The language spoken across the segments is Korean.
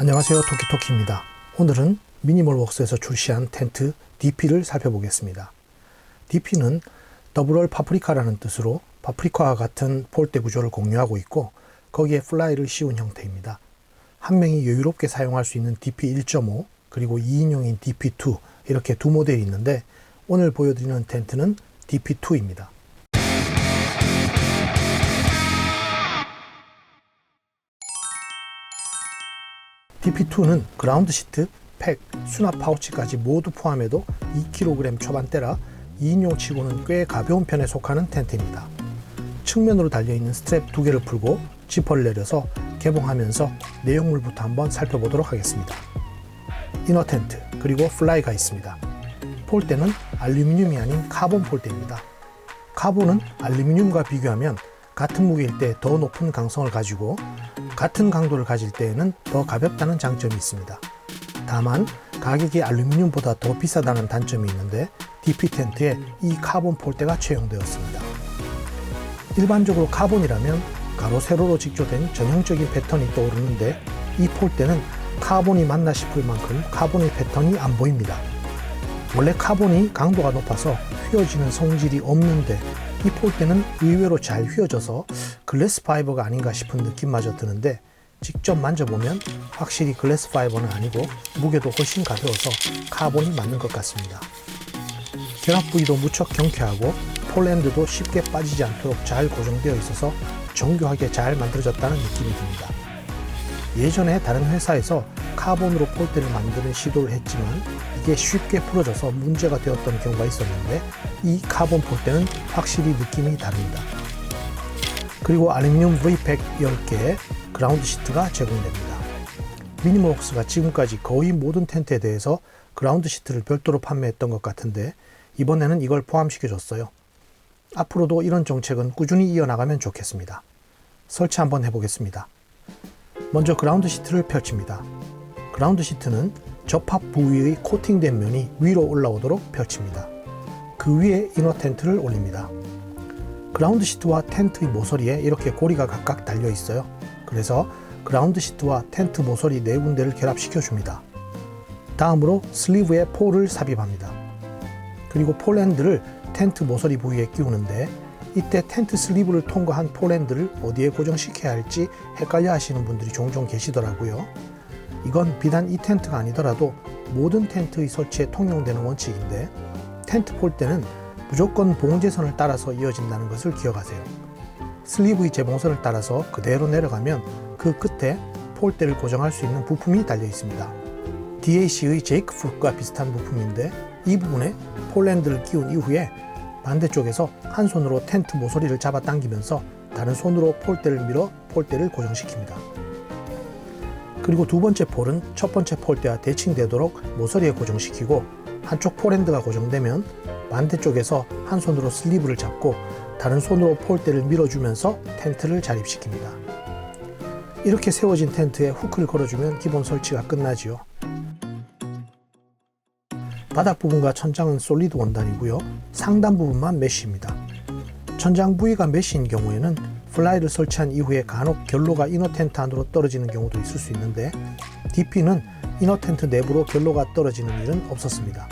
안녕하세요 토키토키입니다. 오늘은 미니멀웍스에서 출시한 텐트 DP를 살펴보겠습니다. DP는 더블 월 파프리카라는 뜻으로 파프리카와 같은 폴대 구조를 공유하고 있고 거기에 플라이를 씌운 형태입니다. 한 명이 여유롭게 사용할 수 있는 DP 1.5 그리고 2인용인 DP2 이렇게 두 모델이 있는데 오늘 보여드리는 텐트는 DP2입니다. DP2는 그라운드 시트, 팩, 수납 파우치까지 모두 포함해도 2kg 초반대라 2인용 치고는 꽤 가벼운 편에 속하는 텐트입니다. 측면으로 달려있는 스트랩 두 개를 풀고 지퍼를 내려서 개봉하면서 내용물부터 한번 살펴보도록 하겠습니다. 이너 텐트, 그리고 플라이가 있습니다. 폴대는 알루미늄이 아닌 카본 폴대입니다. 카본은 알루미늄과 비교하면 같은 무게일 때 더 높은 강성을 가지고 같은 강도를 가질 때에는 더 가볍다는 장점이 있습니다. 다만 가격이 알루미늄보다 더 비싸다는 단점이 있는데 DP 텐트에 이 카본 폴대가 채용되었습니다. 일반적으로 카본이라면 가로 세로로 직조된 전형적인 패턴이 떠오르는데 이 폴대는 카본이 맞나 싶을 만큼 카본의 패턴이 안 보입니다. 원래 카본이 강도가 높아서 휘어지는 성질이 없는데 이 폴대는 의외로 잘 휘어져서 글래스 파이버가 아닌가 싶은 느낌마저 드는데 직접 만져보면 확실히 글래스 파이버는 아니고 무게도 훨씬 가벼워서 카본이 맞는 것 같습니다. 결합 부위도 무척 경쾌하고 폴랜드도 쉽게 빠지지 않도록 잘 고정되어 있어서 정교하게 잘 만들어졌다는 느낌이 듭니다. 예전에 다른 회사에서 카본으로 폴대를 만드는 시도를 했지만 이게 쉽게 부러져서 문제가 되었던 경우가 있었는데 이 카본 폴대는 확실히 느낌이 다릅니다. 그리고 알루미늄 V팩 10개에 그라운드 시트가 제공됩니다. 미니멀웍스가 지금까지 거의 모든 텐트에 대해서 그라운드 시트를 별도로 판매했던 것 같은데 이번에는 이걸 포함시켜줬어요. 앞으로도 이런 정책은 꾸준히 이어나가면 좋겠습니다. 설치 한번 해보겠습니다. 먼저 그라운드 시트를 펼칩니다. 그라운드 시트는 접합 부위의 코팅된 면이 위로 올라오도록 펼칩니다. 그 위에 이너 텐트를 올립니다. 그라운드 시트와 텐트의 모서리에 이렇게 고리가 각각 달려 있어요. 그래서 그라운드 시트와 텐트 모서리 네 군데를 결합시켜 줍니다. 다음으로 슬리브에 폴을 삽입합니다. 그리고 폴랜드를 텐트 모서리 부위에 끼우는데 이때 텐트 슬리브를 통과한 폴랜드를 어디에 고정시켜야 할지 헷갈려 하시는 분들이 종종 계시더라고요. 이건 비단 이 텐트가 아니더라도 모든 텐트의 설치에 통용되는 원칙인데 텐트 폴대는 무조건 봉제선을 따라서 이어진다는 것을 기억하세요. 슬리브의 재봉선을 따라서 그대로 내려가면 그 끝에 폴대를 고정할 수 있는 부품이 달려 있습니다. DAC의 제이크 훅과 비슷한 부품인데 이 부분에 폴랜드를 끼운 이후에 반대쪽에서 한 손으로 텐트 모서리를 잡아 당기면서 다른 손으로 폴대를 밀어 폴대를 고정시킵니다. 그리고 두 번째 폴은 첫 번째 폴대와 대칭되도록 모서리에 고정시키고 한쪽 폴핸드가 고정되면 반대쪽에서 한 손으로 슬리브를 잡고 다른 손으로 폴대를 밀어주면서 텐트를 자립시킵니다. 이렇게 세워진 텐트에 후크를 걸어주면 기본 설치가 끝나지요. 바닥 부분과 천장은 솔리드 원단이고요. 상단 부분만 메쉬입니다. 천장 부위가 메쉬인 경우에는 플라이를 설치한 이후에 간혹 결로가 이너 텐트 안으로 떨어지는 경우도 있을 수 있는데 DP는 이너 텐트 내부로 결로가 떨어지는 일은 없었습니다.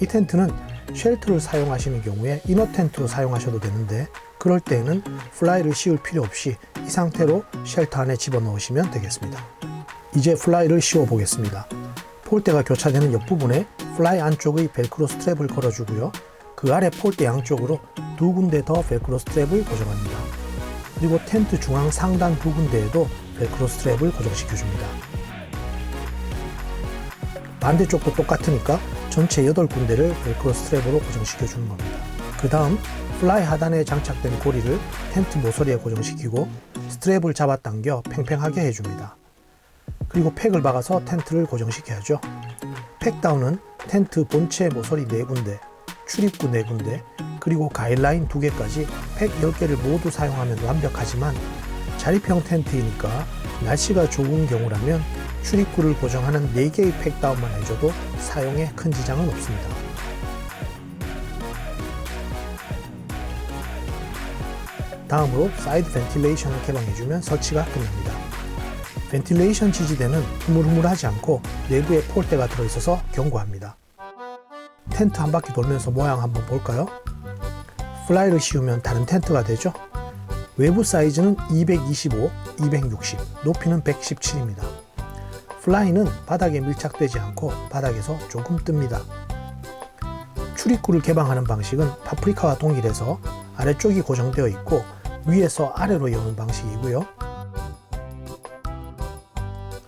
이 텐트는 쉘터를 사용하시는 경우에 이너 텐트로 사용하셔도 되는데 그럴 때에는 플라이를 씌울 필요 없이 이 상태로 쉘터 안에 집어넣으시면 되겠습니다. 이제 플라이를 씌워 보겠습니다. 폴대가 교차되는 옆부분에 플라이 안쪽의 벨크로 스트랩을 걸어주고요. 그 아래 폴대 양쪽으로 두 군데 더 벨크로 스트랩을 고정합니다. 그리고 텐트 중앙 상단 두 군데에도 벨크로 스트랩을 고정시켜줍니다. 반대쪽도 똑같으니까 전체 8군데를 벨크로 스트랩으로 고정시켜 주는 겁니다. 그 다음 플라이 하단에 장착된 고리를 텐트 모서리에 고정시키고 스트랩을 잡아당겨 팽팽하게 해줍니다. 그리고 팩을 박아서 텐트를 고정시켜야죠. 팩다운은 텐트 본체 모서리 4군데, 출입구 4군데, 그리고 가일라인 2개까지 팩 10개를 모두 사용하면 완벽하지만 자립형 텐트이니까 날씨가 좋은 경우라면 출입구를 고정하는 4개의 팩 다운만 해줘도 사용에 큰 지장은 없습니다. 다음으로 사이드 벤틸레이션을 개방해주면 설치가 끝납니다. 벤틸레이션 지지대는 흐물흐물하지 않고 내부에 폴대가 들어있어서 견고합니다. 텐트 한 바퀴 돌면서 모양 한번 볼까요? 플라이를 씌우면 다른 텐트가 되죠? 외부 사이즈는 225, 260, 높이는 117입니다. 플라이는 바닥에 밀착되지 않고 바닥에서 조금 뜹니다. 출입구를 개방하는 방식은 파프리카와 동일해서 아래쪽이 고정되어 있고 위에서 아래로 여는 방식이고요.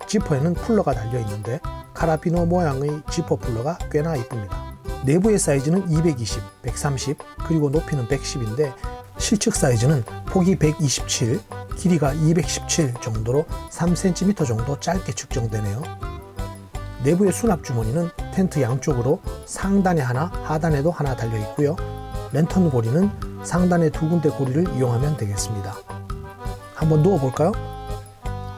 지퍼에는 풀러가 달려 있는데 카라비노 모양의 지퍼 풀러가 꽤나 이쁩니다. 내부의 사이즈는 220, 130, 그리고 높이는 110인데 실측 사이즈는 폭이 127, 길이가 217 정도로 3cm 정도 짧게 측정되네요. 내부의 수납 주머니는 텐트 양쪽으로 상단에 하나, 하단에도 하나 달려 있고요. 랜턴 고리는 상단의 두 군데 고리를 이용하면 되겠습니다. 한번 누워 볼까요?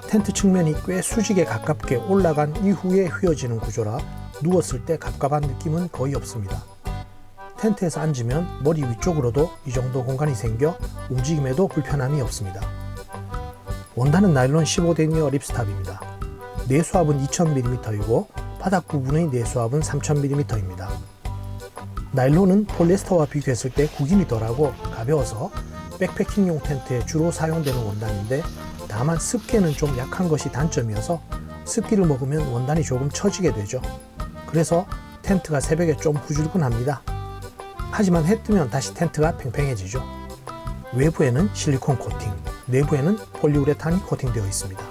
텐트 측면이 꽤 수직에 가깝게 올라간 이후에 휘어지는 구조라 누웠을 때 갑갑한 느낌은 거의 없습니다. 텐트에서 앉으면 머리 위쪽으로도 이 정도 공간이 생겨 움직임에도 불편함이 없습니다. 원단은 나일론 15데니어 립스탑입니다. 내수압은 2000mm이고 바닥 부분의 내수압은 3000mm입니다. 나일론은 폴리에스터와 비교했을 때 구김이 덜하고 가벼워서 백패킹용 텐트에 주로 사용되는 원단인데 다만 습기는 좀 약한 것이 단점이어서 습기를 먹으면 원단이 조금 처지게 되죠. 그래서 텐트가 새벽에 좀 후줄근합니다. 하지만 해 뜨면 다시 텐트가 팽팽해지죠. 외부에는 실리콘 코팅, 내부에는 폴리우레탄이 코팅되어 있습니다.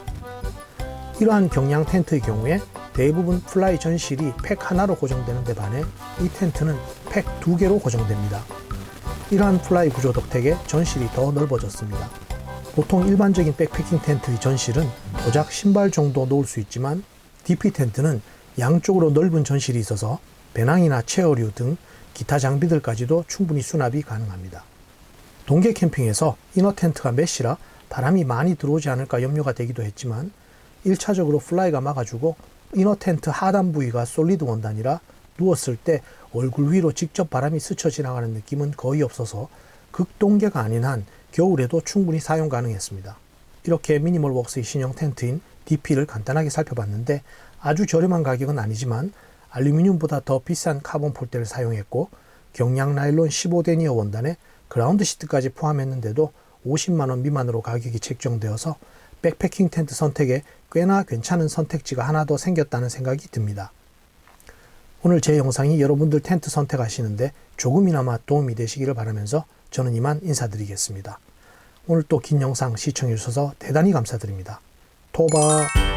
이러한 경량 텐트의 경우에 대부분 플라이 전실이 팩 하나로 고정되는 데 반해 이 텐트는 팩 두 개로 고정됩니다. 이러한 플라이 구조 덕택에 전실이 더 넓어졌습니다. 보통 일반적인 백패킹 텐트의 전실은 고작 신발 정도 놓을 수 있지만 DP 텐트는 양쪽으로 넓은 전실이 있어서 배낭이나 체어류 등 기타 장비들까지도 충분히 수납이 가능합니다. 동계 캠핑에서 이너 텐트가 메시라 바람이 많이 들어오지 않을까 염려가 되기도 했지만 1차적으로 플라이가 막아주고 이너 텐트 하단 부위가 솔리드 원단이라 누웠을 때 얼굴 위로 직접 바람이 스쳐 지나가는 느낌은 거의 없어서 극동계가 아닌 한 겨울에도 충분히 사용 가능했습니다. 이렇게 미니멀 웍스의 신형 텐트인 DP를 간단하게 살펴봤는데 아주 저렴한 가격은 아니지만 알루미늄보다 더 비싼 카본 폴대를 사용했고 경량 나일론 15데니어 원단에 그라운드 시트까지 포함했는데도 50만원 미만으로 가격이 책정되어서 백패킹 텐트 선택에 꽤나 괜찮은 선택지가 하나 더 생겼다는 생각이 듭니다. 오늘 제 영상이 여러분들 텐트 선택하시는데 조금이나마 도움이 되시기를 바라면서 저는 이만 인사드리겠습니다. 오늘 또 긴 영상 시청해 주셔서 대단히 감사드립니다. 토바